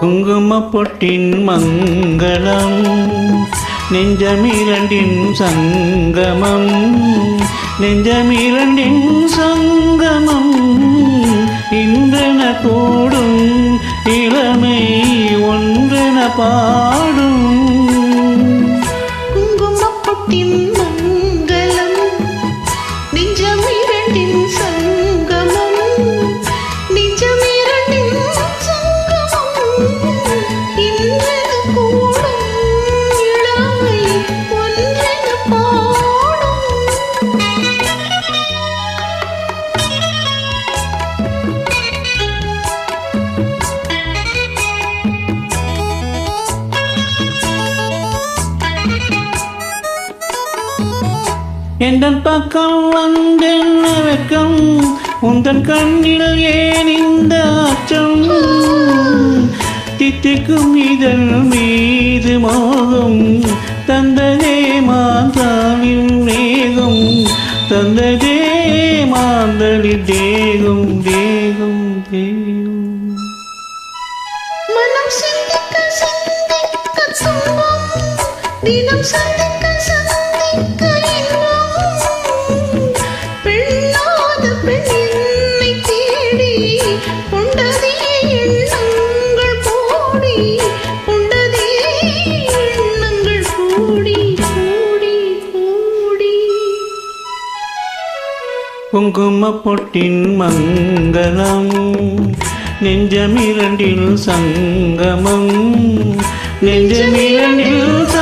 குங்கும பொட்டின் மங்களம் நெஞ்சமிரண்டின் சங்கமம் நெஞ்சமிரண்டின் சங்கமம். இன்றென கூடும் இளமை ஒன்றென பா எந்தன் பக்கம் வந்தென்ன வெக்கம் உந்தன் கண்ணில் ஏன் இந்த அச்சம் தித்திக்கும் இதழ் மீது மோகம் தந்ததே மாந்தாவின் மேகம் தந்ததே மாந்தளி தேகம் தேகம் தேகம் மனம் சிந்திக்க சிந்திக்க துன்பம் தினம் சந்திக்க சந்திக்க குங்கும பொட்டின் மங்களம் நெஞ்சமிரண்டில் சங்கமம். நெஞ்சமிரண்டில்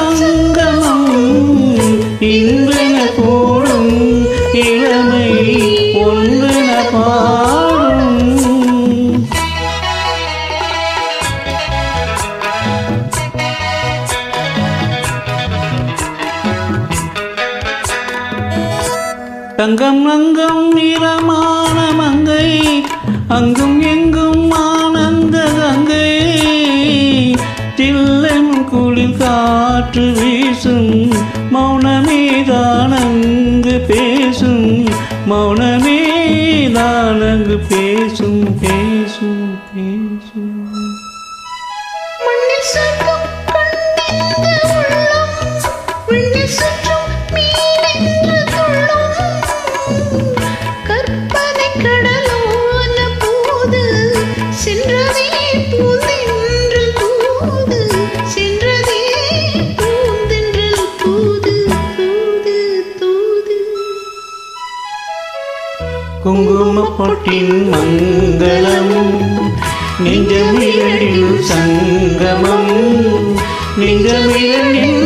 தங்கம் அங்கம் நிறமான மங்கை. அங்கும் எங்கும் ஆனந்த கங்கை. தில்லம் குளிர் காற்று வீசும் மௌனமேதான் அங்கு குங்கும பொட்டின் மங்களம் நெஞ்சமிரண்டில் சங்கமம் நெஞ்சமிரண்டில்